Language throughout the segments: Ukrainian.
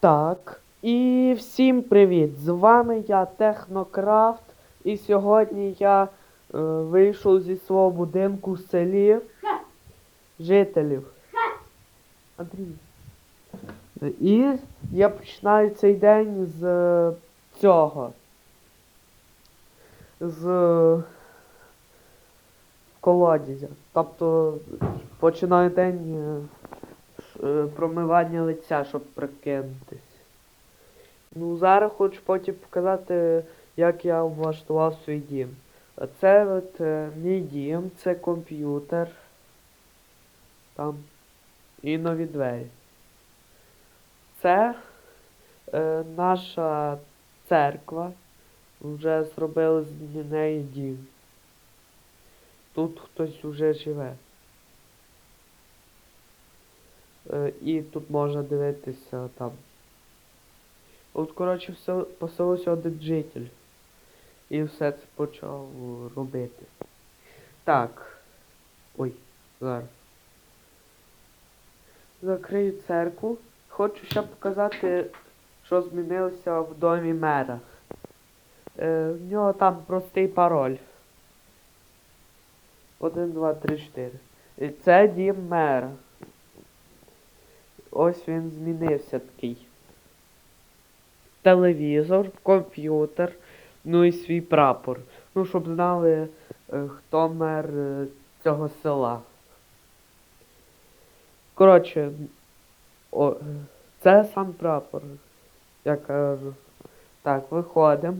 Так. І всім привіт! З вами я Технокрафт. І сьогодні я е, вийшов зі свого будинку в селі жителів. Андрій. І я починаю цей день з е, цього. З е, колодязя. Тобто починаю день е, промивання лиця, щоб прикинутись. Ну, зараз хочу потім показати, як я влаштував свій дім. Це от е, мій дім, це комп'ютер. Там. І нові двері. Це е, наша церква. Вже зробили з неї дім. Тут хтось уже живе. Е, і тут можна дивитися там. От, коротше, все, поселився один житель. І все це почав робити. Так. Ой, зараз. Закрию церкву. Хочу ще показати, що змінилося в домі мера. Е, в нього там простий пароль. 1, 2, 3, 4. І це дім мера. Ось він змінився такий телевізор, комп'ютер, ну і свій прапор. Ну, щоб знали, е, хто мер е, цього села. Коротше, о, це сам прапор. Я кажу. Так, виходимо.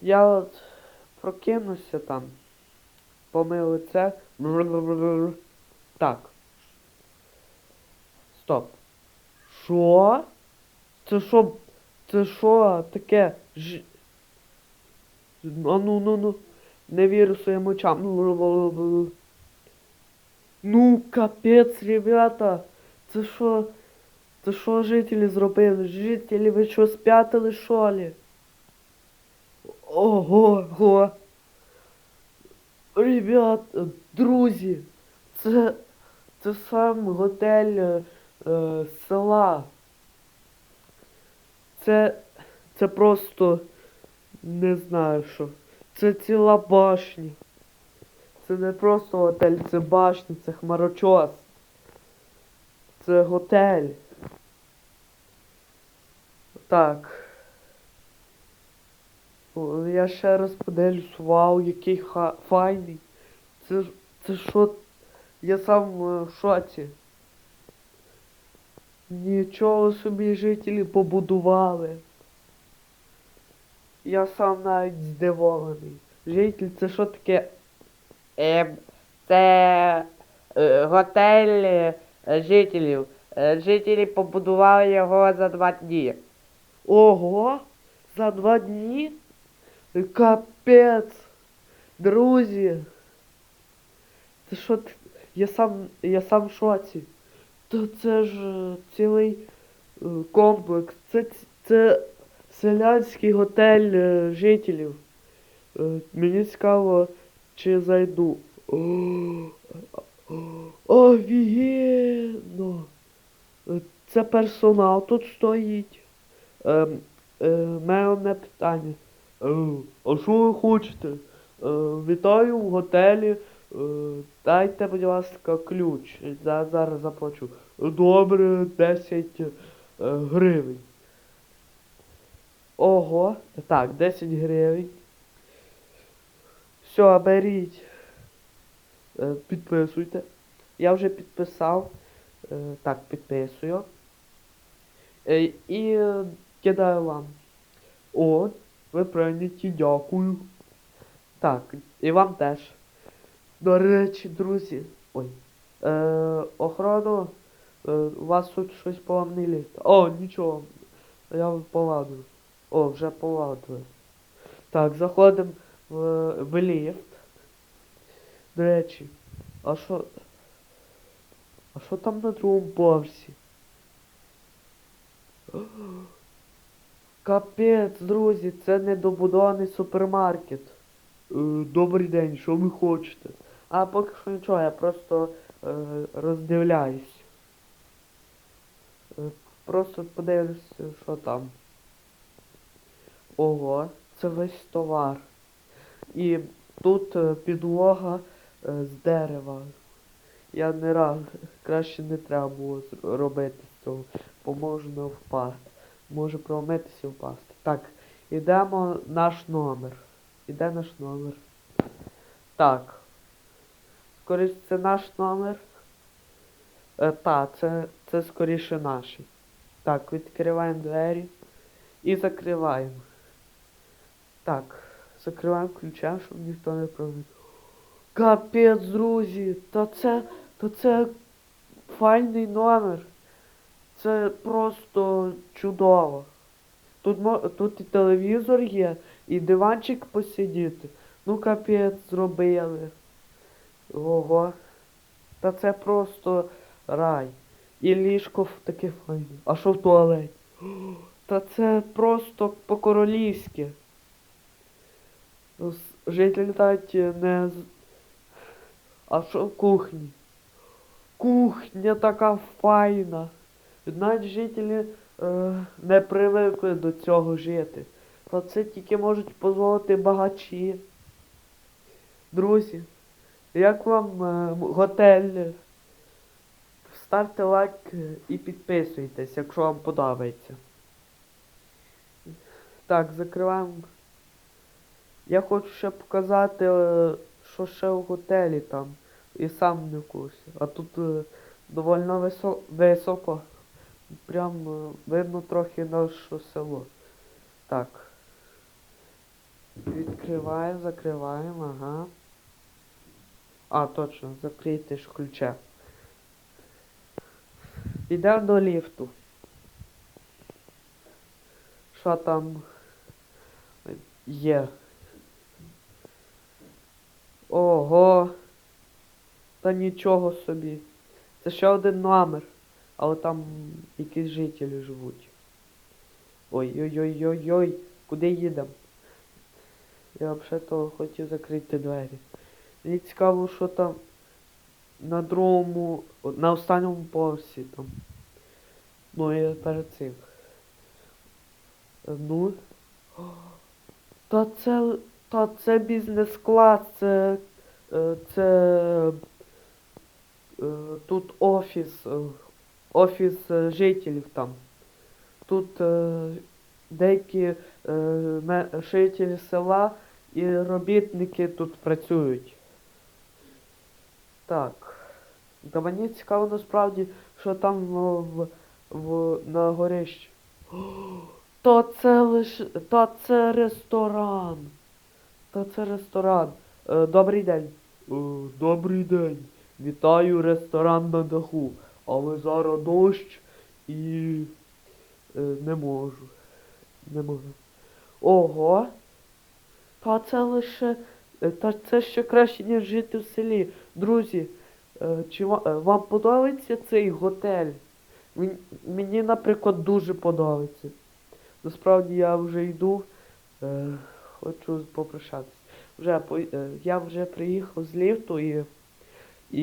Я от прокинуся там. Помив лице. Так. Стоп. Що? Це що? Це що таке? Ж... А ну ну ну. Не вірю своїм очам. Ну, капець, ребята. Це що? Це що жителі зробили? Жителі, ви що спятили, що ли? Ого, го. Ребят, друзі, це, це сам готель е, села. Це, це просто не знаю що. Це ціла башня. Це не просто готель, це башня, це хмарочос. Це готель. Так. Я ще раз подивлюсь, вау, який ха файний. Це це що? Я сам е, в шоці. Нічого собі жителі побудували. Я сам навіть здивований. Житель, це що таке? Ем, це е, готель е, жителів. Е, жителі побудували його за два дні. Ого! За два дні? Капець! Друзі! Це що Я сам. Я сам в шоці. Та це ж е, цілий е, комплекс. Це, це селянський готель е, жителів. Мені цікаво, чи зайду. О, о, Офігенно! Е, Це персонал тут стоїть. Ем, е, мене питання. А що ви хочете? Вітаю в готелі. Е, дайте, будь ласка, ключ. За, зараз заплачу. Добре, 10 е, гривень. Ого, так, 10 гривень. Все, беріть. Е, підписуйте. Я вже підписав. Так, підписую. І кидаю вам. О, ви прийняті, дякую. Так, і вам теж. До речі, друзі. Ой. Е, охорону. Е, у вас тут щось поламний ліфт. О, нічого. Я поладив. О, вже поладив. Так, заходимо в, в ліфт. До речі, а що. А що там на другому поверсі? Капець, друзі, це недобудований супермаркет. Е, добрий день, що ви хочете? А поки що нічого, я просто е, роздивляюсь. Е, просто подивлюся, що там. Ого, це весь товар. І тут е, підлога е, з дерева. Я не раз, краще не треба було робити з цього, бо можна впасти. Може промитися і впасти. Так, ідемо наш номер. Іде наш номер. Так. Скоріше це наш номер. Е, та, це, це скоріше наш. Так, відкриваємо двері і закриваємо. Так, закриваємо ключем, щоб ніхто не провів. Капець, друзі, та це, та це файний номер. Це просто чудово. Тут, тут і телевізор є, і диванчик посидіти. Ну капець зробили. Ого. Та це просто рай. І ліжко таке файне. А що в туалеті? Та це просто по-королівськи. Жителі навіть не з. А що в кухні? Кухня така файна. Навіть жителі е, не привикли до цього жити. Та це тільки можуть дозволити багачі. Друзі, як вам е, готель? Ставте лайк і підписуйтесь, якщо вам подобається. Так, закриваємо. Я хочу ще показати, е, що ще в готелі там. І сам не в курсі. А тут е, доволі висо- високо. Прям е, видно трохи наше село. Так. Відкриваємо, закриваємо, ага. А, точно, закрийте ж ключе. Йдемо до ліфту. Що там є? Ого. Та нічого собі. Це ще один номер. Але там якісь жителі живуть. Ой-ой-ой-ой-ой. Куди їдемо? Я взагалі-то хотів закрити двері. Мені цікаво, що там на другому, на останньому поверсі там. Ну і перед цим. Ну. Та це. Та це бізнес-клас, це. е, Це. е, Тут офіс. е, Офіс жителів там. Тут деякі жителі села і робітники тут працюють. Так. Та мені цікаво насправді, що там в, в, на горищі. Та це лише. Та це ресторан. Та це ресторан. Е, добрий день. Е, добрий день. Вітаю ресторан на даху. Але зараз дощ і е, не можу. Не можу. Ого. Та це лише. Е, Та це ще краще, ніж жити в селі. Друзі, е, чи е, вам подобається цей готель? Мені, наприклад, дуже подобається. Насправді я вже йду. Хочу попрощатися. Вже, я вже приїхав з ліфту і. І.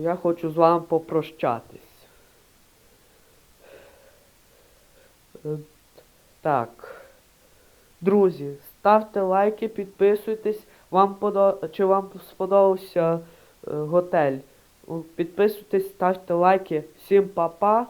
я хочу з вами попрощатись. Так. Друзі, ставте лайки, підписуйтесь. Вам подо... Чи вам сподобався е, готель? Підписуйтесь, ставте лайки. Всім па-па.